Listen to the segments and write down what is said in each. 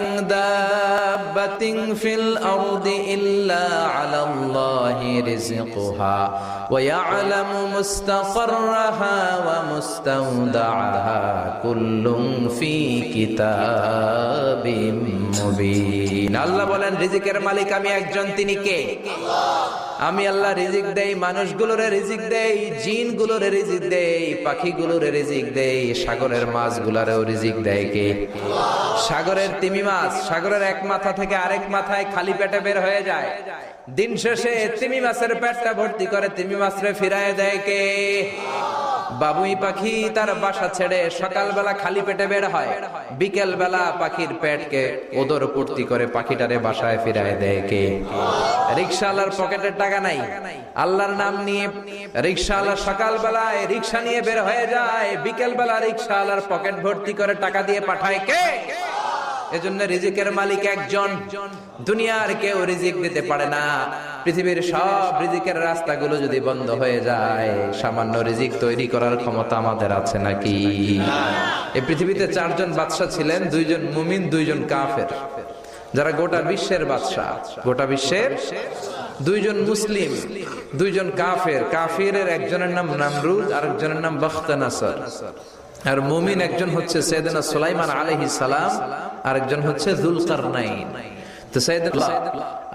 من دابة في الأرض إلا على الله رزقها ويعلم مستقرها ومستودعها كل في كتاب মুবিন আল্লাহ বলেন রিজিকের মালিক আমি একজন তিনি কে আমি আল্লাহ রিজিক দেই, মানুষগুলোরে রিজিক দেই জিন জিনগুলোরে রিজিক দেই, পাখিগুলোরে রিজিক দেই, সাগরের মাছ মাছগুলারেও রিজিক দেয় কে? সাগরের তিমি মাছ, সাগরের এক মাথা থেকে আরেক মাথায় খালি পেটে বের হয়ে যায়। দিন শেষে তিমি মাছের পেটটা ভর্তি করে, তিমি মাছরে ফিরায় দেয় কে? বাবুই পাখি তার বাসা ছেড়ে সকালবেলা খালি পেটে বের হয়। বিকেল বেলা পাখির পেটকে ওদর পূর্তি করে পাখিটারে বাসায় ফিরায় দেয় কে? রিক্সাওয়ালার পকেটের টাকা নাই। আল্লাহর নাম নিয়ে রিক্সাওয়ালা সকালবেলায় রিক্সা নিয়ে বের হয়ে যায়। বিকেল বেলা রিক্সাওয়ালার পকেট ভর্তি করে টাকা দিয়ে পাঠায় কে? এজন্য রিজিকের মালিক একজন। দুনিয়ার কেউ রিজিক দিতে পারে না। পৃথিবীর সব রিজিকের রাস্তাগুলো যদি বন্ধ হয়ে যায়, সামান্য রিজিক তৈরি করার ক্ষমতা আমাদের আছে নাকি? এই পৃথিবীতে চারজন বাদশাহ ছিলেন, দুইজন মুমিন, দুইজন কাফের। যারা গোটা বিশ্বের বাদশাহ, গোটা বিশ্বের দুইজন মুসলিম, দুইজন কাফের। কাফিরের একজনের নাম নামরুদ আর একজনের নাম বখতানাসর। আর মুমিন একজন হচ্ছে সৈয়দনা সুলাইমান আলহি সালাম আর একজন হচ্ছে জুলকারনাইন। তো সৈয়দনা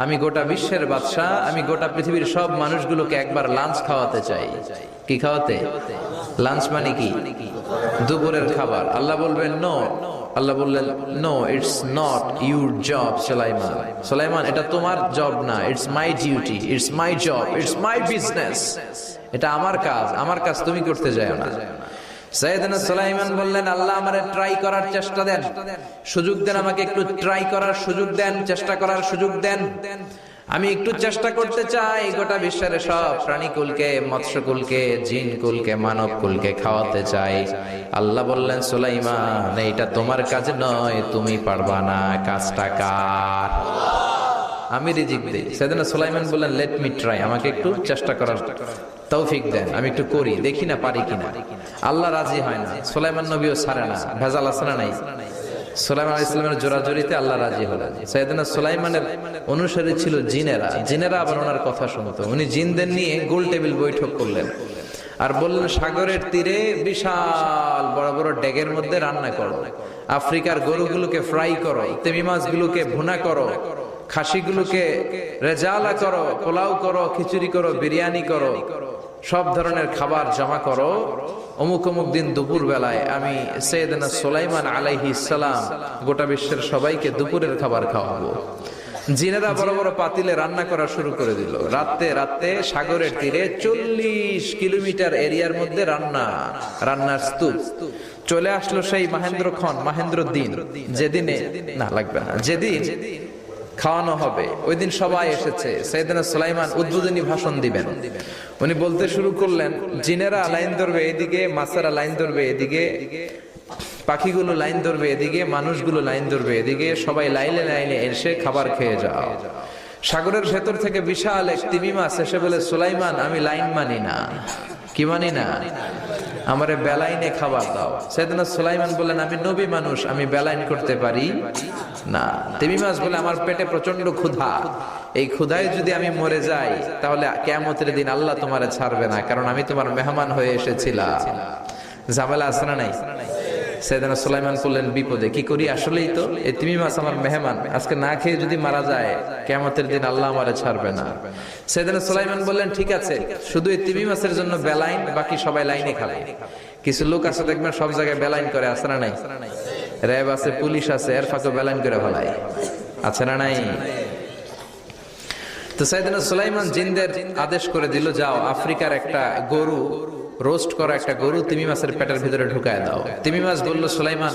আমি গোটা বিশ্বের বাদশাহ, আমি গোটা পৃথিবীর সব মানুষগুলোকে একবার লাঞ্চ খাওয়াতে চাই। কি খাওয়াতে? লাঞ্চ মানে কি? দুপুরের খাবার। আল্লাহ বলবেন, নো। আল্লাহ বললেন, no it's not your job Sulaiman. Sulaiman, এটা তোমার জব না it's my duty it's my job it's my business এটা আমার কাজ আমার কাজ তুমি করতে যাও না। বললেন, আল্লাহ আমারে ট্রাই করার চেষ্টা দেন। সুযোগ দেন আমাকে একটু ট্রাই করার সুযোগ দেন, চেষ্টা করার সুযোগ দেন। আমি একটু চেষ্টা করতে চাই গোটা বিশ্বের সব প্রাণীকুলকে, মৎস্যকুলকে জিন কুলকে মানব কুলকে খাওয়াতে চাই। আল্লাহ বললেন, সুলাইমান, এইটা তোমার কাজ নয়, তুমি পারবা না। কাজটা কার? আমি রিজিক দিই। সেদিন সুলাইমান বললেন লেট মি ট্রাই আমাকে একটু চেষ্টা করার তৌফিক দেন, আমি একটু করি, দেখি না পারি কিনা। আল্লাহ রাজি হয় না। সুলাইমান নবীও ছাড়ে না। ভেজাল আছে না নাই? সুলাইমান ইসলামের জোরাজোরিতে আল্লাহ রাজি হলেন। সৈয়দনা সুলাইমানের অনুসারী ছিল জিনেরা। জিনেরা আবার ওনার কথা শুনতো। উনি জিনদের নিয়ে গোল টেবিল বৈঠক করলেন। আর বললেন, সাগরের তীরে বিশাল বড় বড় ডেগের মধ্যে রান্না করো। আফ্রিকার গরুগুলোকে ফ্রাই করো। তেমি মাছগুলোকে ভুনা করো। খাসিগুলোকে রেজালা করো, পোলাও করো, খিচুড়ি করো, বিরিয়ানি করো, সব ধরনের খাবার জমা করো। অমুক অমুক দিন দুপুর বেলায় আমি সৈয়দনা সোলাইমান আলাইহি সালাম গোটা বিশ্বের সবাইকে দুপুরের খাবার খাওয়াবো। জিনেরা বড় বড় পাতিলে রান্না করা শুরু করে দিল। রাতে রাতে সাগরের তীরে চল্লিশ কিলোমিটার এরিয়ার মধ্যে রান্না, রান্নার স্তূপ। চলে আসলো সেই মাহেন্দ্র খন মাহেন্দ্র দিন যেদিনে, না, লাগবে না। যেদিন খাওয়ানো হবে। ওই দিন সবাই এসেছে। সৈয়দনা সুলাইমান উদ্বোধনী ভাষণ দিবেন। উনি বলতে শুরু করলেন, জিনেরা লাইন ধরবে এদিকে, মাছেরা লাইন ধরবে এদিকে, পাখিগুলো লাইন ধরবে এদিকে, মানুষগুলো লাইন ধরবে এদিকে, সবাই লাইনে লাইনে এসে খাবার খেয়ে যাও। সাগরের ভেতর থেকে বিশাল এক তিমি মাছ এসে বলে, সুলাইমান, আমি লাইন মানি না। কি মানি না? আমারে বেলাইনে খাবার দাও। সেদিন সুলাইমান বললেন, আমি নবী মানুষ, আমি বেলাইন করতে পারি? না। তিমি মাছ বলে আমার পেটে প্রচণ্ড ক্ষুধা। এই ক্ষুধায় যদি আমি মরে যাই, তাহলে কেমতের দিন আল্লাহ তোমারে ছাড়বে না, কারণ আমি তোমার মেহমান হয়ে এসেছিলাম। ঝামেলা না নাই? সেদিন সুলাইমান করলেন বিপদে। কি করি? আসলেই তো, এই তিমি মাছ আমার মেহমান। আজকে না খেয়ে যদি মারা যায় কেমতের দিন আল্লাহ আমারে ছাড়বে না। সেদিন সুলাইমান বললেন, ঠিক আছে, শুধু এই তিমি মাছের জন্য বেলাইন, বাকি সবাই লাইনে খাবে। কিছু লোক আছে দেখবেন, সব জায়গায় বেলাইন করে না নাই? র্যাব আছে, পুলিশ আছে, এর ফাঁকে বেলাইন করে ফেলায় আছে না নাই? তো সাইদিনা সুলাইমান জিনদের আদেশ করে দিল, যাও, আফ্রিকার একটা গরু, রোস্ট করা একটা গরু তিমি মাছের পেটের ভিতরে ঢুকায় দাও। তিমি মাছ বলল, সুলাইমান,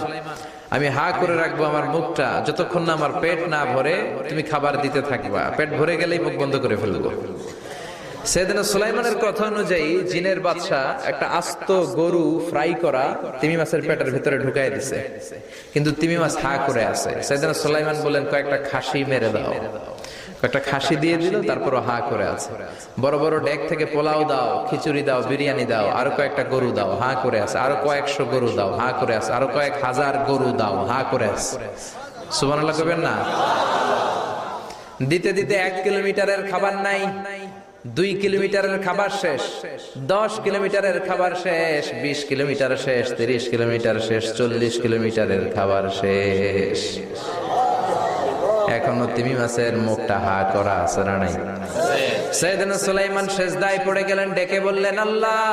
আমি হা করে রাখব আমার মুখটা, যতক্ষণ না আমার পেট না ভরে তুমি খাবার দিতে থাকবা। পেট ভরে গেলেই মুখ বন্ধ করে ফেলব। সেদিন সুলাইমানের কথা অনুযায়ী জিনের বাদশাহ একটা আস্ত গরু ফ্রাই করা তিমি মাছের পেটের ভিতরে ঢুকাই দিছে। কিন্তু তিমি মাছ হা করে আছে। সুলাইমান বললেন, কয়েকটা খাসি মেরে দাও। একটা খাসি দিয়ে দিল তারপর হা করে আছে। বড় বড় ডেক থেকে পোলাও দাও, খিচুড়ি দাও, বিরিয়ানি দাও, আরও কয়েকটা গরু দাও, হা করে আছে। আরও কয়েকশো গরু দাও, হা করে আছে। আরও কয়েক হাজার গরু দাও, হা করে আছে। করবেন না? দিতে দিতে এক কিলোমিটারের খাবার নাই। দুই কিলোমিটারের খাবার শেষ, দশ কিলোমিটারের খাবার শেষ, বিশ কিলোমিটার শেষ, তিরিশ কিলোমিটার শেষ, চল্লিশ কিলোমিটারের খাবার শেষ। এখনও তিমি মাছের মুখটা হা করা আছে না নাই? সৈয়দনা সুলাইমান শেষদায় পড়ে গেলেন, ডেকে বললেন, আল্লাহ,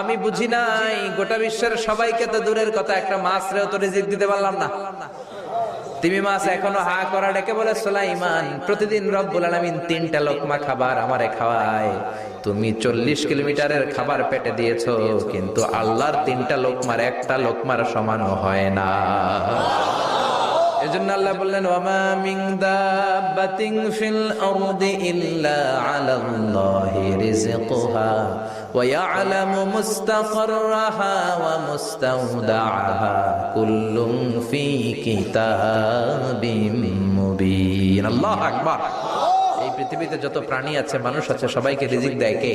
আমি বুঝি নাই, গোটা বিশ্বের সবাইকে তো দূরের কথা, একটা মাছ রেও তো রিজিক দিতে পারলাম না। তিমি মাছ এখনও হা করা ডেকে বলে প্রতিদিন তিনটা লোকমা খাবার আমারে খাওয়ায়। তুমি চল্লিশ কিলোমিটারের খাবার পেটে দিয়েছ, কিন্তু আল্লাহর তিনটা লোকমার একটা লোকমার সমান হয় না। এজন্য আল্লাহ বললেন, ওয়ামা মিন দাব্বাতিন ফিল আরদি ইল্লা আলাল্লাহি রিজকুহা ওয়া ইয়ালামু মুস্তাকাররাহা ওয়া মুস্তাওদাআহা কুল্লুম ফি কিতাবিম মুবিন। আল্লাহু আকবার। এই পৃথিবীতে যত প্রাণী আছে, মানুষ আছে, সবাইকে রিজিক দেয় কে?